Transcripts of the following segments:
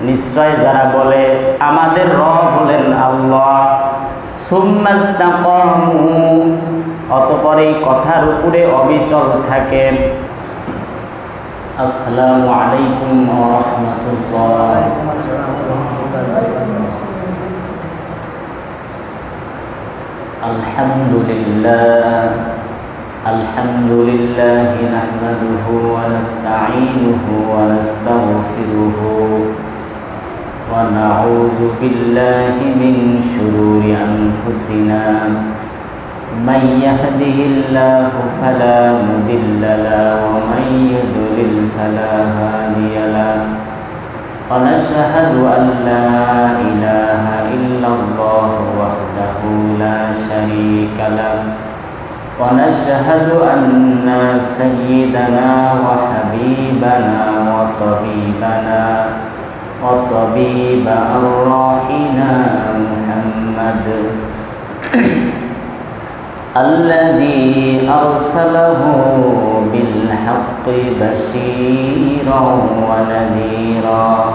নিশ্চয় যারা বলে, আমাদের রব হলেন আল্লাহ। অতপর এই কথার উপরে অবিচল থাকে আসসালামু আলাইকুম রহমতুল্লাহ। আলহামদুলিল্লাহ। الحمد لله نحمده ونستعينه ونستغفره ونعوذ بالله من شرور أنفسنا. من يهده الله فلا مضل له ومن يضلل فلا هادي له. ونشهد أن لا إله إلا الله وحده لا شريك له. ونشهد أن سيدنا وحبيبنا وطبيبنا وطبيب أرواحنا محمد الذي أرسله بالحق بشيرا ونذيرا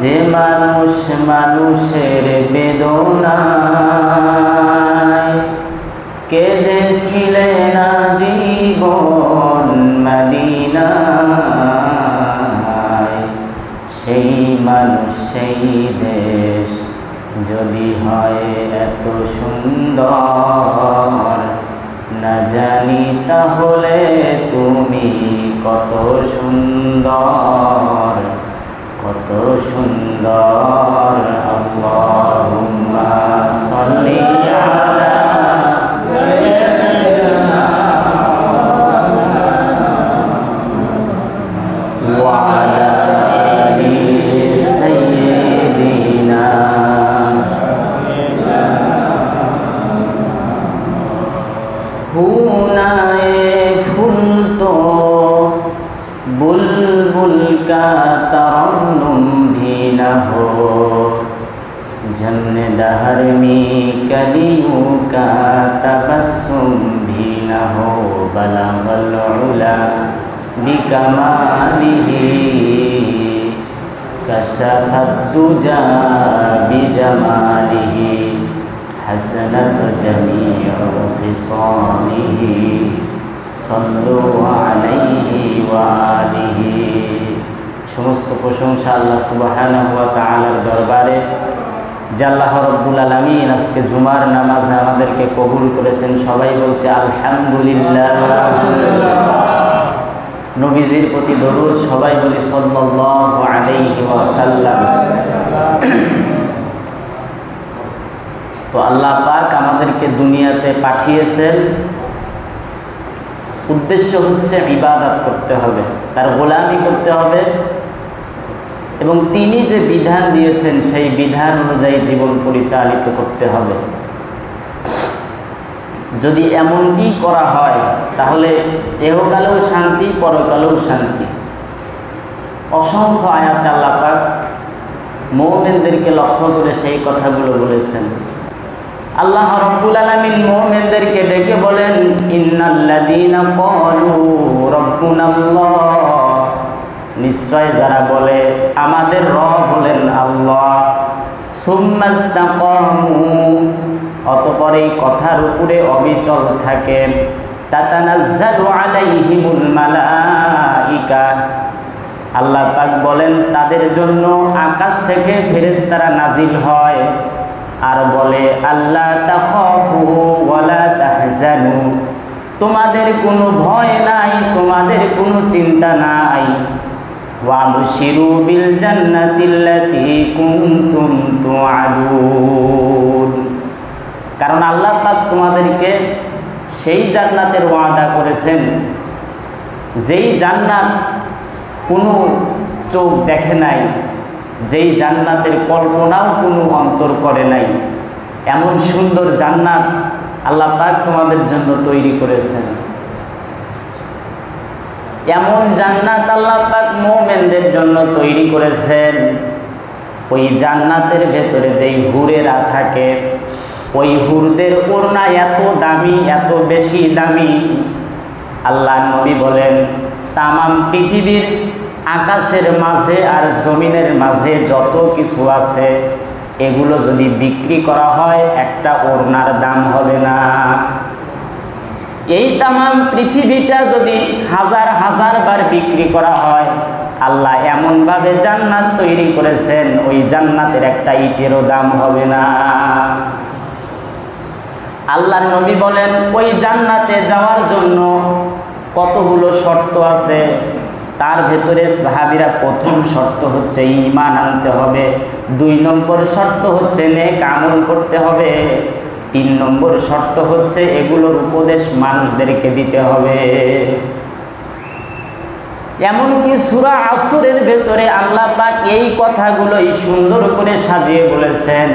যে মানুষ মানুষের বেদনায় কেঁদেছিলে না জীবন মদিনায়। সেই মানুষ, সেই দেশ যদি হয় এত সুন্দর, না জানি তাহলে তুমি কত সুন্দর। কত সুন্দর আল্লাহুম্মা সাল্লি जन्न दहर में कलियों का तबस्सुम भी न हो बलगल उला बिकमालिही कशफत दुजा बिजमालिही حسنت جميع خصاله صلوا عليه وآله সমস্ত প্রশংসা আল্লাহ সুবহানাহু ওয়া তাআলার দরবারে যে আল্লাহ রব্বুল আলামিন আজকে জুমার নামাজে আমাদেরকে কবুল করেছেন, সবাই বলছে আলহামদুলিল্লাহ। নবীজির প্রতি দরুদ, সবাই বলি সাল্লাল্লাহু তো আল্লাহ পাক আমাদেরকে দুনিয়াতে পাঠিয়েছেন। উদ্দেশ্য হচ্ছে ইবাদত করতে হবে, তার গোলামি করতে হবে। এবং তিনি যে বিধান দিয়েছেন, সেই বিধান অনুযায়ী জীবন পরিচালিত করতে হবে। যদি এমনটি করা হয়, তাহলে এহকালেও শান্তি, পরকালেও শান্তি। অসংখ্য আয়াত আল্লাহ পাক মোমেনদেরকে লক্ষ্য করে সেই কথাগুলো বলেছেন। আল্লাহ রব্বুল আলামিন মুমিনদেরকে ডেকে বলেন, ইন্নাল্লাযীনা ক্বালু রাব্বুনাল্লাহ। নিশ্চয় যারা বলে, আমাদের রব হলেন আল্লাহ। অতঃপর এই কথার উপরে অবিচল থাকে আল্লাহ পাক বলেন, তাদের জন্য আকাশ থেকে ফেরেশতারা নাজিল হয়। আর বলে আল্লাহ তাহজানু। তোমাদের কোনো ভয় নাই, তোমাদের কোনো চিন্তা নাই। ওয়াবশিরু বিল জান্নাতিল্লাতী কুনতুম তুআদুন। কারণ আল্লাহ পাক তোমাদেরকে সেই জান্নাতের ওয়াদা করেছেন, যেই জান্নাত কোনো চোখ দেখে নাই, যেই জান্নাতের কল্পনাও কোনো অন্তর করে নাই, এমন সুন্দর জান্নাত আল্লাহ পাক তোমাদের জন্য তৈরি করেছেন। এমন জান্নাত আল্লাহ পাক মোমেনদের জন্য তৈরি করেছেন। ওই জান্নাতের ভেতরে যেই হুরেরা থাকে, ওই হুরদের ওড়না এত দামি, এত বেশি দামি। আল্লাহ নবী বলেন, তামাম পৃথিবীর আকাশের মাঝে আর জমিনের মাঝে যত কিছু আছে, এগুলো যদি বিক্রি করা হয়, একটা ওড়নার দাম হবে না। এই তামাম পৃথিবীটা যদি হাজার হাজার বার বিক্রি করা হয়, আল্লাহ এমনভাবে জান্নাত তৈরি করেছেন, ওই জান্নাতের একটা ইটেরও দাম হবে না। আল্লাহর নবী বলেন, ওই জান্নাতে যাওয়ার জন্য কতগুলো শর্ত আছে, তার ভেতরে সাহাবিরা প্রথম শর্ত হচ্ছে ইমান আনতে হবে, দুই নম্বর শর্ত হচ্ছে নে আমল করতে হবে। তিন নম্বর শর্ত হচ্ছে এগুলোর উপদেশ মানুষদেরকে দিতে হবে। এমনকি সুরা আসুরের ভেতরে আল্লাহ পাক এই কথাগুলোই সুন্দর করে সাজিয়ে বলেছেন।